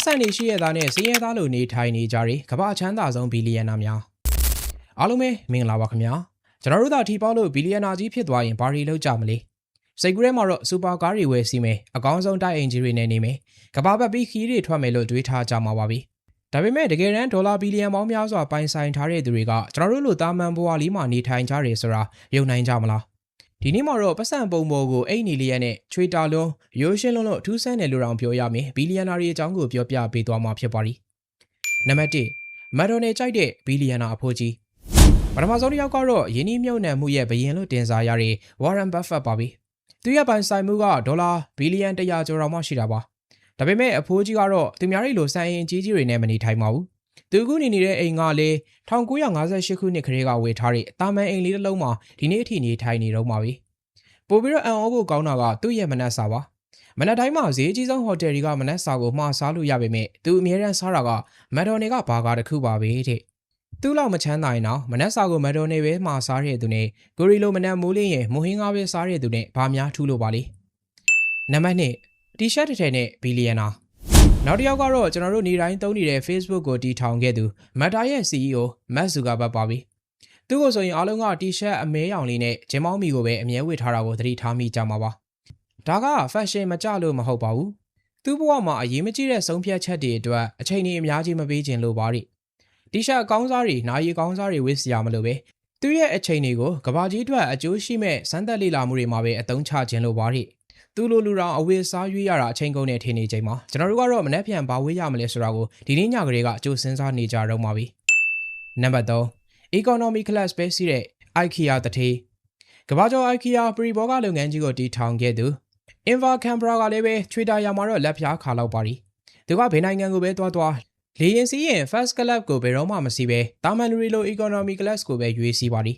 အဆန်နေရှိရသားနဲ့စင်းရဲသားလိုနေထိုင်နေကြတဲ့ကမ္ဘာချမ်းသာဆုံးဘီလီယံနာများအားလုံးပဲမင်္ဂလာပါခင်ဗျာကျွန်တော်တို့သာထီပေါက်လို့ဘီလီယံနာကြီးဖြစ်သွားရင်ဘာတွေလုပ်ကြမလဲစိတ်ကူးထဲမှာတော့စူပါကားတွေဝယ်စီမယ်အကောင်းဆုံးတိုက်အင်ဂျီတွေနဲ့နေမယ်ကမ္ဘာပတ်ပြီးခီးတွေထွက်မယ်လို့တွေးထားကြမှာပါပြီဒါပေမဲ့တကယ်တမ်းဒေါ်လာဘီလီယံပေါင်းများစွာပိုင်ဆိုင်ထားတဲ့သူတွေကကျွန်တော်တို့လိုတာမန်ဘဝလေးမှာနေထိုင်ကြတယ်ဆိုတာယုံနိုင်ကြမလား ဒီနေ့မှာတော့ပတ်စံပုံပေါ်ကိုအိတ်နေလျက်နဲ့ချွေတာလုံးရိုးရှင်းလုံးလို့အထူးဆန်းတယ်လို့တောင်ပြောရမယ်ဘီလီယံနာတွေအကြောင်းကိုပြောပြပေးသွားမှာဖြစ်ပါလိနံပါတ်1မက်ဒိုနယ်ကြိုက်တဲ့ဘီလီယံနာအဖိုးကြီးပထမဆုံးတစ်ယောက်ကတော့ယင်းနှမြုပ်နှံမှုရဲ့ဘယင်လို့တင်စားရတဲ့ဝါရန်ဘတ်ဖက်ပါပြီသူရဲ့ပိုင်ဆိုင်မှုကဒေါ်လာဘီလီယံ100ကျော်တောင်မှရှိတာပါဒါပေမဲ့အဖိုးကြီးကတော့သူများတွေလိုစိုင်းရင်ကြီးကြီးတွေနဲ့မနေထိုင်ပါဘူး သူခုနေနေတဲ့အိမ်ကလေ1958ခုနှစ်ခရေကဝယ်ထားတဲ့အတာမန်အိမ်လေးတစ်လုံးမှာဒီနေ့အထိနေထိုင်နေတော့မှာပဲပို့ပြီးတော့အံ့ဩဖို့ကောင်းတာကသူ့ရဲ့မနက်စာပါမနက်တိုင်းမှာဈေးကြီးဆုံးဟိုတယ်တွေကမနက်စာကိုမှားစားလို့ရပေမဲ့သူအမြဲတမ်းစားတာကမက်ဒိုနယ်ကဘာကားတစ်ခုပါပဲတဲ့သူ့လောက်မချမ်းသာရင်တော့မနက်စာကိုမက်ဒိုနယ်ပဲမှာစားတဲ့သူနဲ့ဂိုရီလိုမနက်မိုးလင်းရင်မိုဟင်းကားပဲစားတဲ့သူနဲ့ဘာများထူးလို့ပါလေနံပါတ်1တီရှပ်တစ်ထည်နဲ့ဘီလီယံနာ နောက်တစ်ယောက်ကတော့ကျွန်တော်တို့နေတိုင်းသုံးနေတဲ့ Facebook ကိုတီထောင်ခဲ့သူမက်တာရဲ့ CEO မတ်ဇူကာဘတ်ပါပြီသူ့ကိုဆိုရင်အားလုံးကတီရှပ်အမဲရောင်လေးနဲ့ဂျင်မောင်းမီကိုပဲအမြဲဝတ်ထားတာကိုသတိထားမိကြမှာပါဒါက fashion မကြလို့မဟုတ်ပါဘူးသူ့ဘဝမှာအရေးမကြီးတဲ့ဆုံးဖြတ်ချက်တွေအတွက်အချိန်ကြီးအများကြီးမပေးခြင်းလို့ပါတဲ့တီရှပ်အကောင်းစားတွေနာရီကောင်းစားတွေဝတ်စရာမလိုပဲသူ့ရဲ့အချိန်တွေကိုကဘာကြီးအတွက်အကျိုးရှိမဲ့စမ်းသပ်လေ့လာမှုတွေမှာပဲအသုံးချခြင်းလို့ပါတဲ့ သူ့လိုလူတော်အဝေးစားရွေးရတာအချိန်ကုန်နဲ့ထင်နေချိန်မှာကျွန်တော်တို့ကတော့မနှက်ပြန်ဘာဝေးရမလဲဆိုတာကိုဒီနေ့ညကလေးကအကျိုးစဉ်းစားနေကြတော့မှာပြီနံပါတ်3 economy class ပဲစီးတဲ့ IKEA တထေးကဘာကျော် IKEA ပရီဘောကလုပ်ငန်းကြီးကိုတည်ထောင်ခဲ့သူ Inva Canberra ကလည်းပဲချွေတာရမှာတော့လက်ဖျားခါလောက်ပါရီသူကဘယ်နိုင်ငံကိုပဲတွားတွားလေရင်စီးရင် First Club ကိုဘယ်တော့မှမစီးပဲတာမန်လူရီလို Economy Class ကိုပဲရွေးစီးပါရီ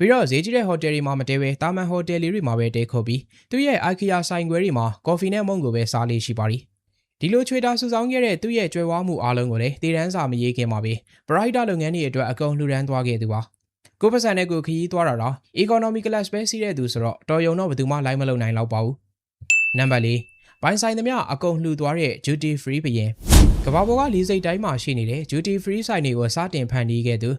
ပြီးတော့ဈေးကြီးတဲ့ဟိုတယ်တွေမှာမတဲပဲတာမန်ဟိုတယ်လေးတွေမှာပဲတဲခုတ်ပြီးသူ့ရဲ့ IKEA ဆိုင်ခွဲတွေမှာကော်ဖီနဲ့မုန့်ကိုပဲစားလေးရှိပါရီဒီလိုချွေတာစုဆောင်းခဲ့တဲ့သူ့ရဲ့ကြွယ်ဝမှုအားလုံးကိုလည်းတည်တန်းစာမရေးခင်မှာပဲပရိုက်တာလုပ်ငန်းတွေအတွက်အကုန်လှူဒန်းသွားခဲ့သူပါကိုပစံနဲ့ကိုခရီးသွားတာတော့ economy class ပဲစီးတဲ့သူဆိုတော့တော်ရုံတော့ဘယ်သူမှလိုက်မလုံနိုင်တော့ပါဘူးနံပါတ်၄ဘိုင်ဆိုင်သမျှအကုန်လှူသွားတဲ့ duty free ဘရင်ကဘာပေါ်ကလေးစိတ်တိုင်းမှာရှိနေတဲ့ duty free ဆိုင်တွေကိုစတင်ဖန်တီးခဲ့သူ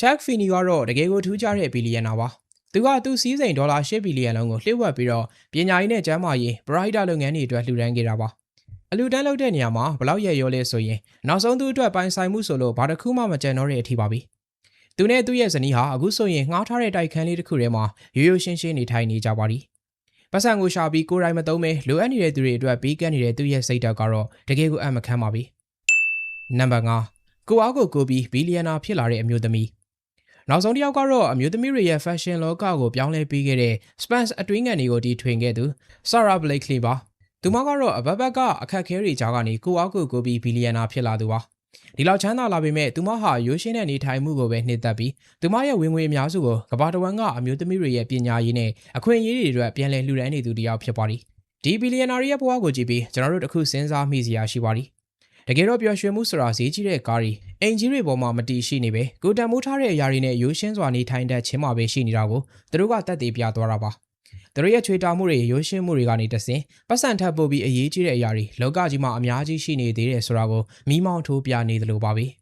Chuck Finney ကတော့တကယ်ကိုထူးခြားတဲ့ဘီလီယံနာပါသူကသူ့စီးစိမ်ဒေါ်လာ၈ဘီလီယံလုံးကိုလှည့်ဝက်ပြီးတော့ပညာရေးနဲ့ကျန်းမာရေး brighter လုပ်ငန်းတွေအတွက်လှူဒန်းခဲ့တာပါအလူတန်းလုပ်တဲ့နေရာမှာဘလောက်ရရောလဲဆိုရင်နောက်ဆုံးသူ့အတွက်ပိုင်ဆိုင်မှုဆိုလို့ဘာတစ်ခုမှမကြံတော့တဲ့အထိပါပြီသူနဲ့သူ့ရဲ့ဇနီးဟာအခုဆိုရင်ငှားထားတဲ့တိုက်ခန်းလေးတစ်ခုထဲမှာရိုးရိုးရှင်းရှင်းနေထိုင်နေကြပါသည်ပတ်စံကိုရှာပြီးကိုယ်တိုင်မသုံးမဲလိုအပ်နေတဲ့သူတွေအတွက်ပေးကမ်းနေတဲ့သူ့ရဲ့စိတ်ဓာတ်ကတော့တကယ်ကိုအမခမ်းပါပြီနံပါတ်5ကိုအားကိုကိုပြီးဘီလီယံနာဖြစ်လာတဲ့အမျိုးသမီး နောက်ဆုံးတစ်ယောက်ကတော့အမျိုးသမီးတွေရဲ့ fashion လောကကိုပြောင်းလဲပေးခဲ့တဲ့ Spence အတွင်းငံတွေကိုတီထွင်ခဲ့သူ Sarah Blakely ပါသူမကတော့အဘဘက်ကအခက်ခဲတွေကြားကနေကိုအောက်ကိုကိုပြီးဘီလီယံနာဖြစ်လာသူပါဒီလောက်ချမ်းသာလာပေမဲ့သူမဟာရိုးရှင်းတဲ့နေထိုင်မှုကိုပဲနှိမ့်သက်ပြီးသူမရဲ့ဝင်ငွေအများစုကိုကဘာတဝမ်ကအမျိုးသမီးတွေရဲ့ပညာရေးနဲ့အခွင့်အရေးတွေအတွက်ပြန်လည်လှူဒန်းနေသူတစ်ယောက်ဖြစ်ပါသည်ဒီဘီလီယံနာရဲ့ဘဝကိုကြည့်ပြီးကျွန်တော်တို့တခုစဉ်းစားမိစရာရှိပါသည်တကယ်တော့ပျော်ရွှင်မှုဆိုတာဈေးကြီးတဲ့ကားတွေ အင်ဂျီတွေပေါ်မှာမတီးရှိနေပဲကိုတန်မိုးထားတဲ့အရာတွေနဲ့ရိုးရှင်းစွာနေထိုင်တတ်ခြင်းမှာပဲရှိနေတာကိုသူတို့ကတက်သေးပြသွားတာပါသူတို့ရဲ့ချွေတာမှုတွေရိုးရှင်းမှုတွေကနေတဆင်ပတ်စံထပ်ပို့ပြီးအရေးကြီးတဲ့အရာတွေလောကကြီးမှာအများကြီးရှိနေသေးတယ်ဆိုတာကိုမိမောင်းထိုးပြနေသလိုပါပဲ။